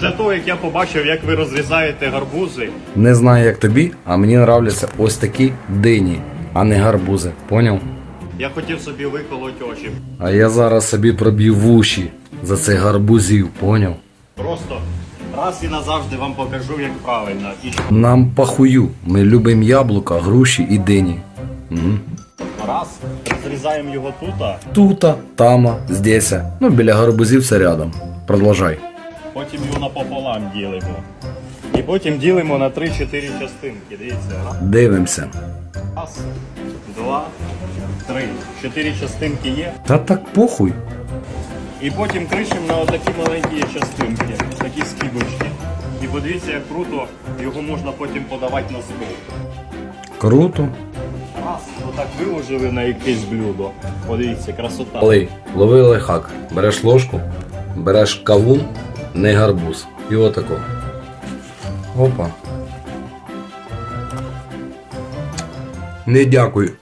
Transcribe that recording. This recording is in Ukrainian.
Для того, як я побачив, як ви розрізаєте гарбузи, Не знаю як тобі, а мені нравляться ось такі дині, а не гарбузи. Поняв? я хотів собі виколоть очі. А я зараз собі проб'ю вуші за цих гарбузів, поняв? Просто раз і назавжди вам покажу, як правильно. І Нам похую. Ми любимо яблука, груші і дині. Угу. раз розрізаємо його тут, Тута, тама, здеся. Ну, біля гарбузів все рядом. Продовжай. Потім його напополам ділимо. І потім ділимо на 3-4 частинки. Дивіться. Дивимося. Раз, два, три. Чотири частинки є. Та так похуй. І потім кришимо на отакі маленькі частинки, такі скибочки. І подивіться, як круто його можна потім подавати на стол. Круто. Раз, отак виложили на якесь блюдо. Подивіться, красота. Але лови лайфхак. Береш ложку, береш кавун, не гарбуз. І отако. Опа. Не дякую.